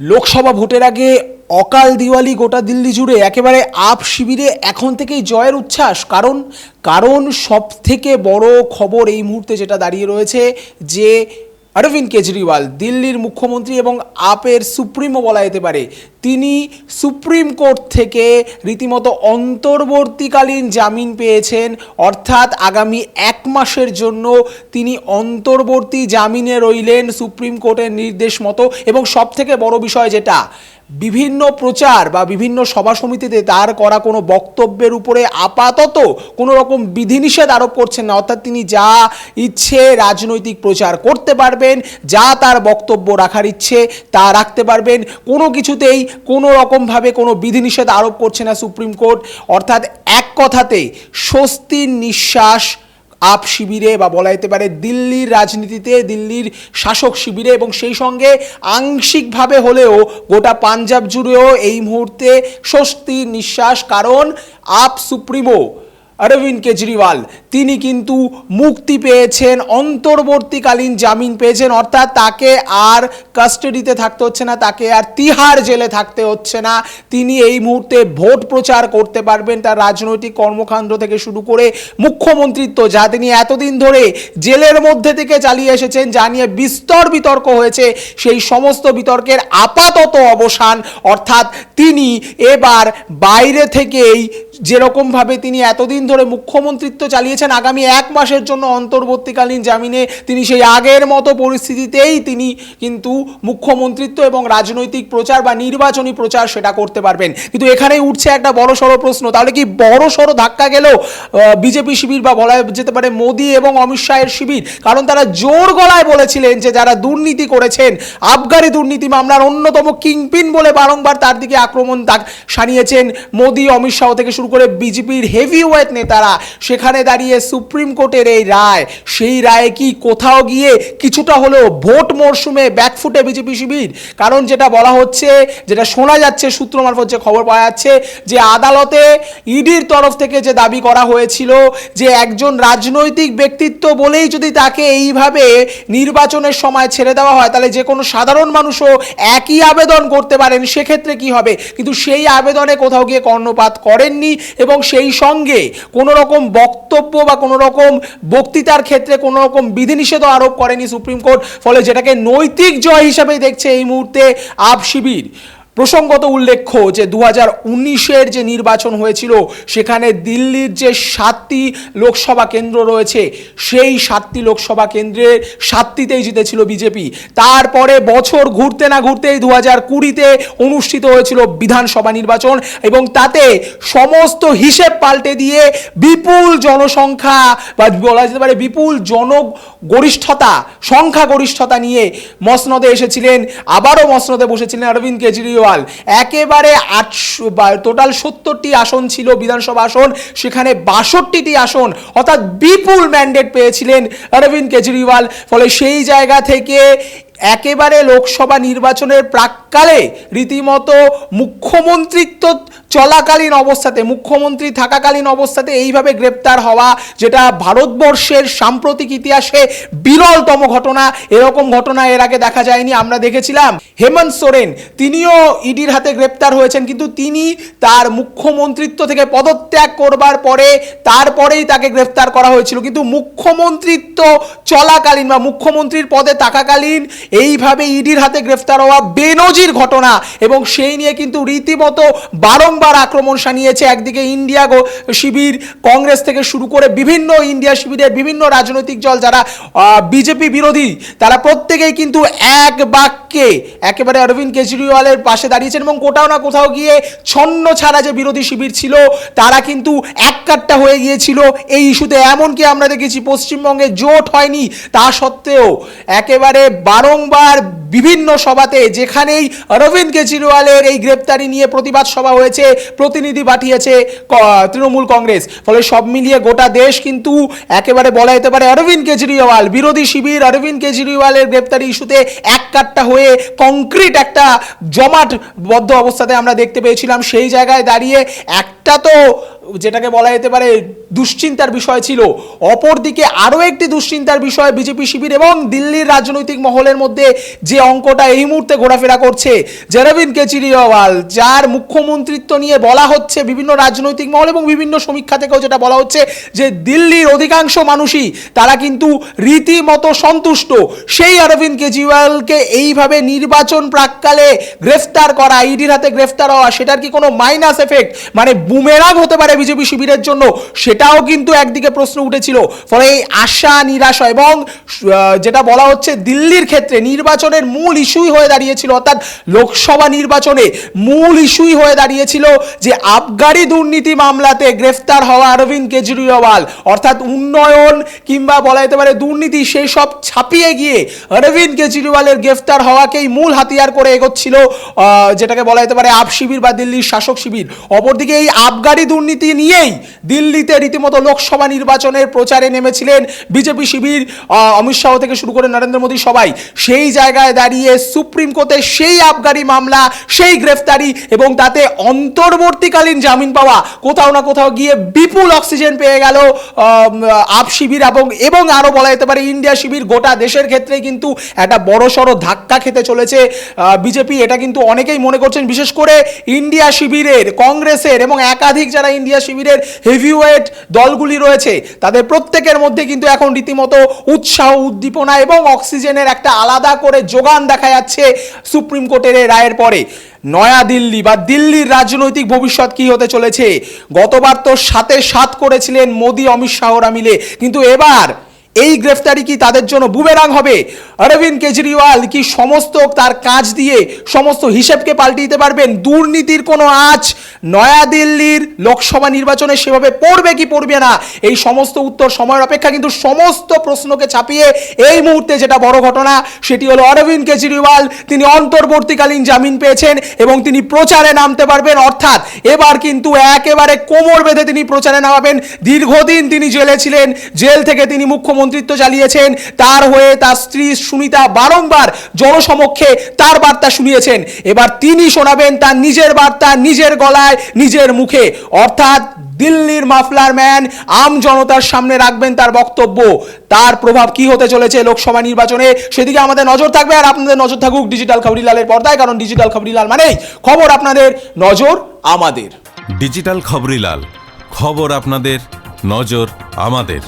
লোকসভা ভোটের আগে অকাল দিওয়ালি গোটা দিল্লি জুড়ে একেবারে আপ শিবিরে এখন থেকেই জয়ের উচ্ছ্বাস। কারণ কারণ সব থেকে বড় খবর এই মুহূর্তে যেটা দাঁড়িয়ে রয়েছে যে অরবিন্দ কেজরিওয়াল, দিল্লির মুখ্যমন্ত্রী এবং আপের সুপ্রিমও বলা যেতে পারে। তিনি সুপ্রিম কোর্ট থেকে রীতিমতো অন্তর্বর্তীকালীন জামিন পেয়েছেন। অর্থাৎ আগামী এক মাসের জন্য তিনি অন্তর্বর্তী জামিনে রইলেন সুপ্রিম কোর্টের নির্দেশ মতো। এবং সব থেকে বড় বিষয় যেটা বিভিন্ন প্রচার বা বিভিন্ন সভা সমিতিতে তার করা কোনো বক্তব্যের উপরে আপাতত কোনো রকম বিধিনিষেধ আরোপ করছেন না। অর্থাৎ তিনি যা ইচ্ছে রাজনৈতিক প্রচার করতে পারবেন, যা তার বক্তব্য রাখার ইচ্ছে তা রাখতে পারবেন। কোনো কিছুতেই কোনো রকমভাবে কোনো বিধিনিষেধ আরোপ করছে না সুপ্রিম কোর্ট। অর্থাৎ এক কথাতে স্বস্তির নিঃশ্বাস আপ শিবিরে বা বলা যেতে পারে দিল্লির রাজনীতিতে, দিল্লির শাসক শিবিরে এবং সেই সঙ্গে আংশিকভাবে হলেও গোটা পাঞ্জাব জুড়েও এই মুহূর্তে স্বস্তির নিঃশ্বাস, কারণ আপ সুপ্রিমো অরবিন্দ কেজরিওয়াল। তিনি কিন্তু মুক্তি পেয়েছেন, অন্তর্বর্তীকালীন জামিন পেয়েছেন, অর্থাৎ তাকে আর কাস্টাডিতে থাকতে হচ্ছে না, তাকে আর তিহার জেলে থাকতে হচ্ছে না। তিনি এই মুহূর্তে ভোট প্রচার করতে পারবেন তার রাজনৈতিক কর্মকাণ্ড থেকে শুরু করে মুখ্যমন্ত্রিত্ব, যা তিনি এতদিন ধরে জেলের মধ্যে থেকে চালিয়ে এসেছেন, যা নিয়ে বিস্তর বিতর্ক হয়েছে। সেই সমস্ত বিতর্কের আপাতত অবসান, অর্থাৎ তিনি এবার বাইরে থেকেই যেরকমভাবে তিনি এতদিন ধরে মুখ্যমন্ত্রিত্ব চালিয়েছেন আগামী এক মাসের জন্য অন্তর্বর্তীকালীন জামিনে। তিনি সেই আগের মতো পরিস্থিতিতেই তিনি কিন্তু মুখ্যমন্ত্রিত্ব এবং রাজনৈতিক প্রচার বা নির্বাচনী প্রচার সেটা করতে পারবেন। কিন্তু এখানেই উঠছে একটা বড় সড়ো প্রশ্ন, তাহলে কি বড় সড়ো ধাক্কা গেল বিজেপি শিবির বা বলা যেতে পারে মোদি এবং অমিত শাহের শিবির, কারণ তারা জোর গলায় বলেছিলেন যে যারা দুর্নীতি করেছেন, আবগারি দুর্নীতি মামলার অন্যতম কিংপিন বলে বারংবার তার দিকে আক্রমণ সানিয়েছেন মোদি, অমিত শাহ থেকে শুরু করে বিজেপির হেভি ওয়েট নেতারা সেখানে দাঁড়িয়ে সুপ্রিম কোর্টের এই রায়, সেই রায়ে কি কোথাও গিয়ে কিছুটা হলেও ভোট মরশুমে ব্যাকফুটে বিজেপি শিবির? কারণ যেটা বলা হচ্ছে, যেটা শোনা যাচ্ছে সূত্র মারফত যে খবর পাওয়া যাচ্ছে, যে আদালতে ইডির তরফ থেকে যে দাবি করা হয়েছিল, যে একজন রাজনৈতিক ব্যক্তিত্ব বলেই যদি তাকে এইভাবে নির্বাচনের সময় ছেড়ে দেওয়া হয়, তাহলে যে কোনো সাধারণ মানুষও একই আবেদন করতে পারেন, সেক্ষেত্রে কি হবে? কিন্তু সেই আবেদনে কোথাও গিয়ে কর্ণপাত করেননি এবং সেই সঙ্গে কোনো রকম বক্তব্য বা কোনো রকম বক্তৃতার ক্ষেত্রে কোনো রকম বিধিনিষেধ আরোপ করেনি সুপ্রিম কোর্ট, ফলে যেটাকে নৈতিক জয় হিসাবেই দেখছে এই মুহূর্তে আপ শিবির। প্রসঙ্গত উল্লেখ্য যে দু হাজার উনিশের যে নির্বাচন হয়েছিল, সেখানে দিল্লির যে সাতটি লোকসভা কেন্দ্র রয়েছে, সেই সাতটি লোকসভা কেন্দ্রের সাতটিতেই জিতেছিল বিজেপি। তারপরে বছর ঘুরতে না ঘুরতেই দু হাজার কুড়িতে অনুষ্ঠিত হয়েছিল বিধানসভা নির্বাচন এবং তাতে সমস্ত হিসেব পাল্টে দিয়ে বিপুল জনসংখ্যা বা বলা যেতে পারে বিপুল জনগরিষ্ঠতা, সংখ্যাগরিষ্ঠতা নিয়ে মসনদে এসেছিলেন। আবারও মসনদে বসেছিলেন অরবিন্দ কেজরিওয়াল। একেবারে আটশো টোটাল সত্তরটি আসন ছিল বিধানসভা আসন। সেখানে বাষট্টিটি আসন, অর্থাৎ বিপুল ম্যান্ডেট পেয়েছিলেন অরবিন্দ কেজরিওয়াল। ফলে সেই জায়গা থেকে একেবারে লোকসভা নির্বাচনের প্রাককালে রীতিমতো মুখ্যমন্ত্রিত্ব চলাকালীন অবস্থাতে, মুখ্যমন্ত্রী থাকাকালীন অবস্থাতে এইভাবে গ্রেপ্তার হওয়া, যেটা ভারতবর্ষের সাম্প্রতিক ইতিহাসে বিরলতম ঘটনা, এরকম ঘটনা এর আগে দেখা যায়নি, আমরা দেখেছিলাম। হেমন্ত সোরেন, তিনিও ইডির হাতে গ্রেপ্তার হয়েছেন, কিন্তু তিনি তার মুখ্যমন্ত্রিত্ব থেকে পদত্যাগ করবার পরে, তারপরেই তাকে গ্রেপ্তার করা হয়েছিল। কিন্তু মুখ্যমন্ত্রিত্ব চলাকালীন বা মুখ্যমন্ত্রীর পদে থাকাকালীন এইভাবে ইডির হাতে গ্রেফতার হওয়া বেনজির ঘটনা, এবং সেই নিয়ে কিন্তু রীতিমতো বারংবার আক্রমণ সানিয়েছে একদিকে ইন্ডিয়া শিবির কংগ্রেস থেকে শুরু করে বিভিন্ন ইন্ডিয়া শিবিরের বিভিন্ন রাজনৈতিক দল যারা বিজেপি বিরোধী, তারা প্রত্যেকেই কিন্তু এক বাক্যে একেবারে অরবিন্দ কেজরিওয়ালের পাশে দাঁড়িয়েছেন এবং কোথাও না কোথাও গিয়ে ছন্ন ছাড়া যে বিরোধী শিবির ছিল, তারা কিন্তু এককাট্টা হয়ে গিয়েছিল এই ইস্যুতে। এমনকি আমরা দেখেছি পশ্চিমবঙ্গে জোট হয়নি, তা সত্ত্বেও একেবারে বারংবার বিভিন্ন সভাতে যেখানেই অরবিন্দ কেজরিওয়ালের এই গ্রেপ্তারি নিয়ে প্রতিবাদ সভা হয়েছে প্রতিনিধি পাঠিয়েছে তৃণমূল কংগ্রেস। ফলে সব মিলিয়ে গোটা দেশ কিন্তু একেবারে বলা যেতে পারে অরবিন্দ কেজরিওয়াল। বিরোধী শিবির অরবিন্দ কেজরিওয়ালের গ্রেপ্তারি ইস্যুতে এক কাট্টা হয়ে কংক্রিট একটা জমাট বদ্ধ অবস্থাতে আমরা দেখতে পেয়েছিলাম। সেই জায়গায় দাঁড়িয়ে একটা তো যেটাকে বলা যেতে পারে দুশ্চিন্তার বিষয় ছিল। অপরদিকে আরও একটি দুশ্চিন্তার বিষয় বিজেপি শিবির এবং দিল্লির রাজনৈতিক মহলের মধ্যে যে অঙ্কটা এই মুহূর্তে ঘোরাফেরা করছে যে কেজরিওয়াল, যার মুখ্যমন্ত্রিত্ব নিয়ে বলা হচ্ছে বিভিন্ন রাজনৈতিক মহল এবং বিভিন্ন সমীক্ষা থেকেও যেটা বলা হচ্ছে যে দিল্লির অধিকাংশ মানুষই তারা কিন্তু রীতিমতো সন্তুষ্ট। সেই অরবিন্দ কেজরিওয়ালকে এইভাবে নির্বাচন প্রাককালে গ্রেফতার করা, ইডির হাতে গ্রেফতার হওয়া, সেটার কি কোনো মাইনাস এফেক্ট মানে বুমেরাং হতে পারে বিজেপি শিবিরের জন্য সেটাও কিন্তু একদিকে প্রশ্ন উঠেছিল। ফলে এই আশা, নিরাশা এবং যেটা বলা হচ্ছে দিল্লির ক্ষেত্রে নির্বাচনের মূল ইস্যুই হয়ে দাঁড়িয়েছিল, অর্থাৎ লোকসভা নির্বাচনে মূল ইস্যুই হয়ে দাঁড়িয়েছিল যে আবগারি দুর্নীতি মামলাতে গ্রেফতার হওয়া অরবিন্দ কেজরিওয়াল। অর্থাৎ উন্নয়ন কিংবা বলা যেতে পারে দুর্নীতি সেই সব ছাপিয়ে গিয়ে অরবিন্দ কেজরিওয়ালের গ্রেফতার হওয়াকেই মূল হাতিয়ার করে এগোচ্ছিল যেটাকে বলা যেতে পারে আপ শিবির বা দিল্লির শাসক শিবির। অপরদিকে এই আবগারি দুর্নীতি নিয়েই দিল্লিতে রীতিমতো লোকসভা নির্বাচনের প্রচারে নেমেছিলেন বিজেপি শিবির অমিত শাহ থেকে শুরু করে নরেন্দ্র মোদী সবাই। সেই জায়গায় দাঁড়িয়ে সুপ্রিম কোর্টে সেই আবগারি মামলা, সেই গ্রেফতারি এবং তাতে অন্তর্বর্তীকালীন জামিন পাওয়া কোথাও না কোথাও গিয়ে বিপুল অক্সিজেন পেয়ে গেল আপ শিবির এবং এবং আরও বলা যেতে পারে ইন্ডিয়া শিবির। গোটা দেশের ক্ষেত্রে কিন্তু একটা বড় সড়ো ধাক্কা খেতে চলেছে বিজেপি। এটা কিন্তু অনেকেই মনে করছেন, বিশেষ করে ইন্ডিয়া শিবিরের, কংগ্রেসের এবং একাধিক যারা ইন্ডিয়া শিবিরের হেভিওয়েট দলগুলি রয়েছে। তাদের প্রত্যেকের মধ্যে কিন্তু এখন রীতিমতো উৎসাহ, উদ্দীপনা এবং অক্সিজেনের একটা আলাদা করে যোগান দেখা যাচ্ছে সুপ্রিম কোর্টের রায়ের পরে। নয়া দিল্লি বা দিল্লির রাজনৈতিক ভবিষ্যৎ কি হতে চলেছে? গতবার তো সাথে সাত করেছিলেন মোদী, অমিত শাহরা মিলে। কিন্তু এবার এই গ্রেফতারি কি তাদের জন্য বুমেরাং হবে? অরবিন্দ কেজরিওয়াল কি সমস্ত তার কাজ দিয়ে সমস্ত হিসেবকে পাল্টে দিতে পারবেন? দুর্নীতির কোনো আঁচ নয়াদিল্লির লোকসভা নির্বাচনে সেভাবে পড়বে কি পড়বে না? এই সমস্ত উত্তর সময়ের অপেক্ষা কিন্তু সমস্ত প্রশ্নকে ছাপিয়ে এই মুহূর্তে যেটা বড় ঘটনা, সেটি হলো অরবিন্দ কেজরিওয়াল, তিনি অন্তর্বর্তীকালীন জামিন পেয়েছেন এবং তিনি প্রচারে নামতে পারবেন। অর্থাৎ এবার কিন্তু একেবারে কোমর বেঁধে তিনি প্রচারে নামাবেন। দীর্ঘদিন তিনি জেলে ছিলেন, জেল থেকে তিনি মুখ্যমন্ত্রিত্ব চালিয়েছেন তার হয়ে তার স্ত্রী সুনিতা বারংবার জনসমক্ষে তার বার্তা শুনিয়েছেন। এবার তিনি শোনাবেন তার নিজের বার্তা নিজের গলায়, নিজের মুখে। অর্থাৎ দিল্লির মাফলার ম্যান আম জনতার সামনে রাখবেন তার বক্তব্য। তার প্রভাব কি হতে চলেছে লোকসভা নির্বাচনে, সেদিকে আমাদের নজর থাকবে। আর আপনাদের নজর থাকুক ডিজিটাল খবরিলালের পর্দায়, কারণ ডিজিটাল খবরিলাল মানেই খবর আপনাদের নজর আমাদের। ডিজিটাল খবরিলাল, খবর আপনাদের নজর আমাদের।